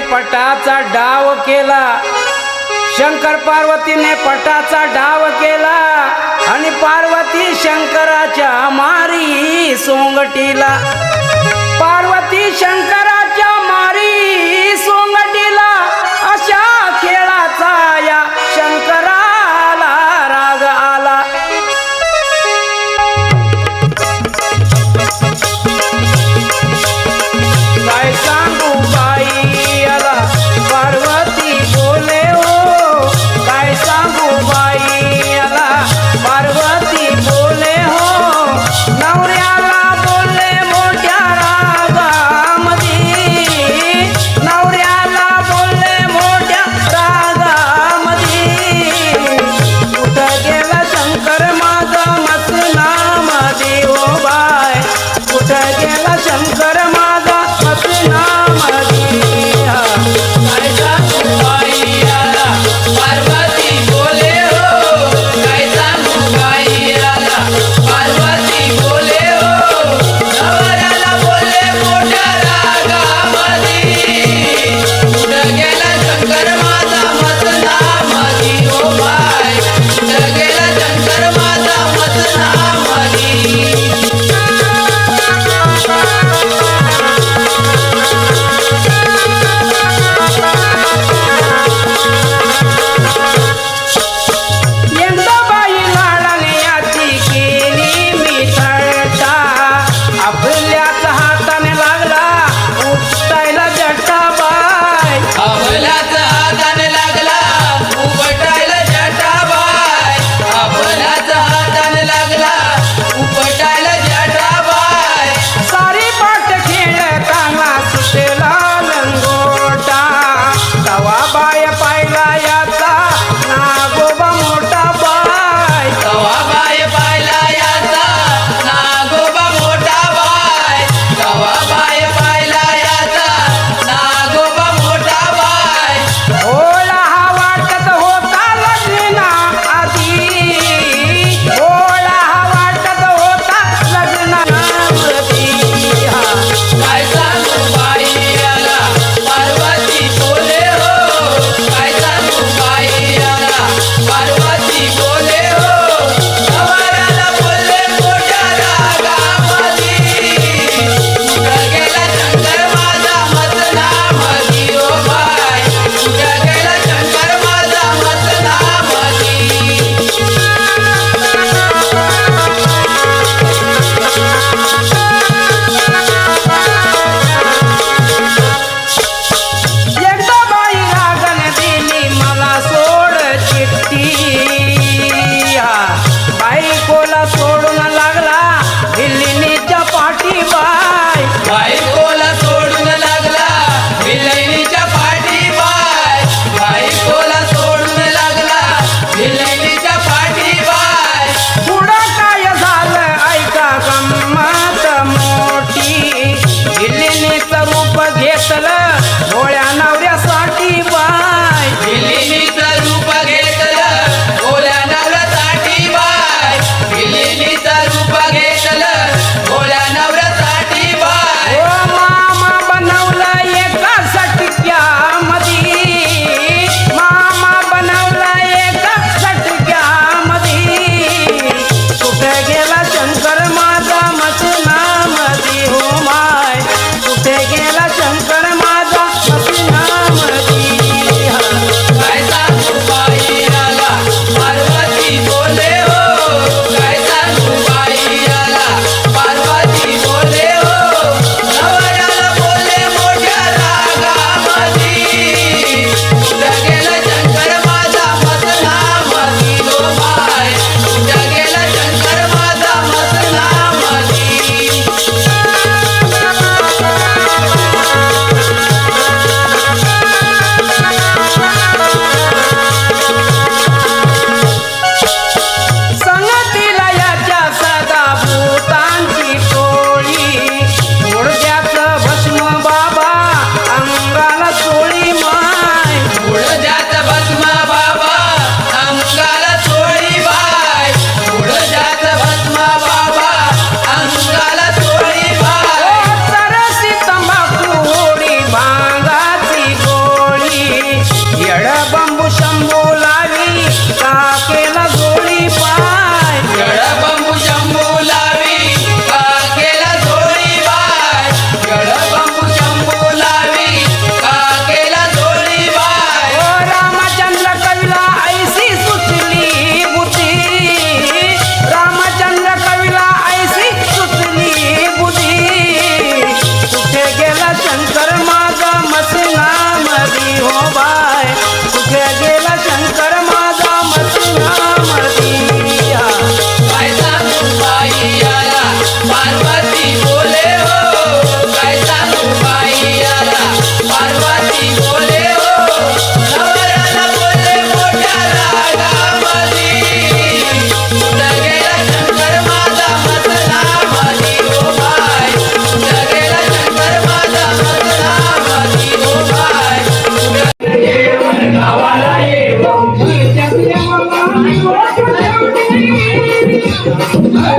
पटाचा डाव केला. शंकर पार्वतीने पटाचा डाव केला आणि पार्वती शंकराच्या मारी सोंगटीला. पार्वती शंकराच्या मारी सोंगटी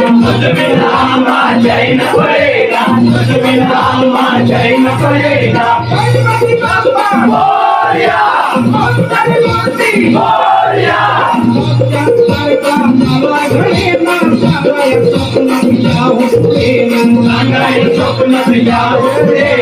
मुझ में रामा जय न खोलेगा मुझ में रामा जय न खोलेगा बोलिया बोलिया सपना जाओ सपना जाओ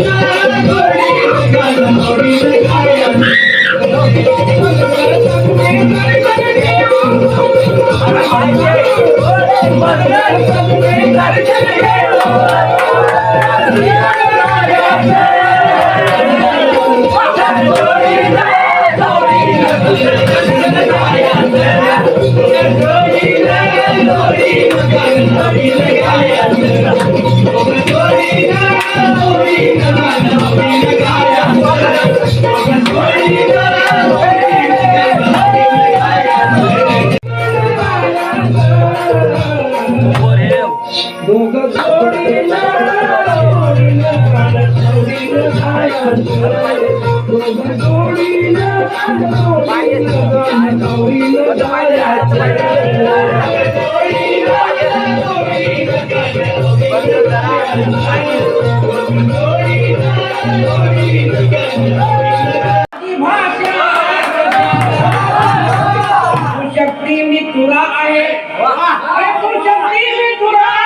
Lord, तुझ्या प्रेमी तुला आहे तुझ्या प्रेमी तुला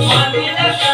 Thank you.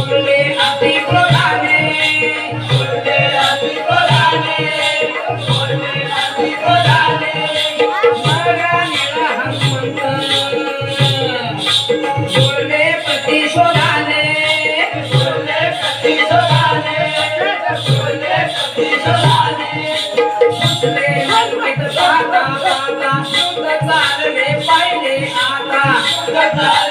Black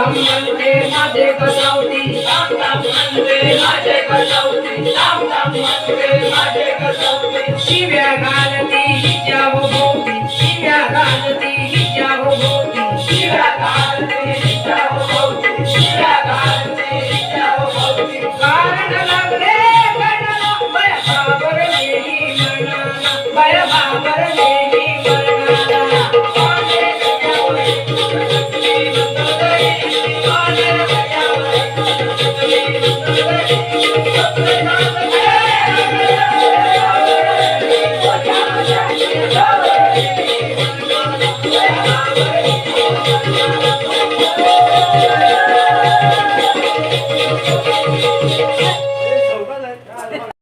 राम मनवे माझे कसावती राम राम मनवे माझे कसावती राम राम मनवे माझे कसावती शिव्या घालती हिच्या भोवती शिव्या घालती हिच्या भोवती शिव्या घालती हिच्या भोवती शिव्या घालती हिच्या भोवती कारण लागले मनाला भय भाबरलेली मनाला भय भाबरलेली